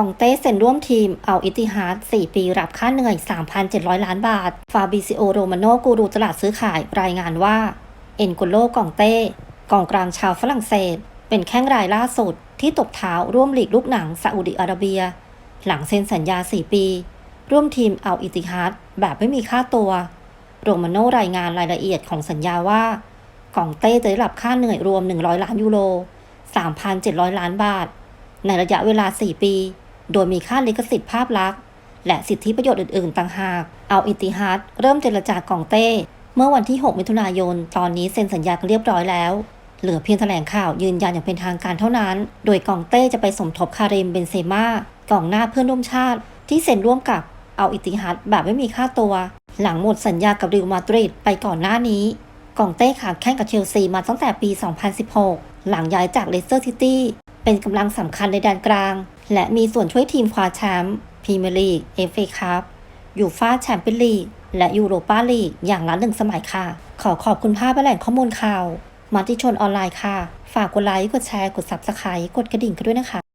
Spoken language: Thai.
องเต้เซ็นร่วมทีมเอาอิติฮาร์ด4 ปีรับค่าเหนื่อย 3,700 ล้านบาท ฟาบิซิโอโรมาโนกูรูตลาดซื้อขายรายงานว่า เอ็นโกโลกองเต้กองกลางชาวฝรั่งเศส เป็นแข้งรายล่าสุดที่ตกเท้าร่วมหลีกลูกหนังซาอุดิอาระเบีย หลังเซ็นสัญญา 4 ปี ร่วมทีมเอาอิติฮาร์ดแบบไม่มีค่าตัว โรมาโนรายงานรายละเอียดของสัญญาว่ากองเต้จะได้รับค่าเหนื่อยรวม 100 ล้านยูโร 3,700 ล้านบาท ในระยะเวลา 4 ปี โดยมีค่าลิขสิทธิ์ภาพลักษณ์และสิทธิประโยชน์อื่นๆ ต่างหาก เอาอิติฮัดเริ่มเจรจากองเต้ เมื่อวันที่ 6 มิถุนายน ตอนนี้เซ็นสัญญากันเรียบร้อยแล้ว เหลือเพียงแถลงข่าวยืนยันอย่างเป็นทางการเท่านั้น โดยกองเต้จะไปสมทบคาริมเบนเซม่ากองหน้าเพื่อนร่วมชาติ ที่เซ็นร่วมกับเอาอิติฮัดแบบไม่มีค่าตัว หลังหมดสัญญากับริวมาดริดไปก่อนหน้านี้กองเต้ขาดแข่งกับเชลซีมาตั้งแต่ปี 2016 หลังย้ายจากเลสเตอร์ซิตี้ เป็นกำลังสำคัญในแดนกลาง และมีส่วนช่วยทีมคว้าแชมป์พรีเมียร์ลีกเอฟเอคัพยูฟาแชมเปี้ยนลีกและยูโรปาลีกอย่างละหนึ่งสมัยค่ะ ขอขอบคุณภาพและแหล่งข้อมูลข่าว มาติชนออนไลน์ค่ะ ฝากกดไลค์กดแชร์กด s u b s c r i b ์กดกระดิ่งกันด้วยนะคะ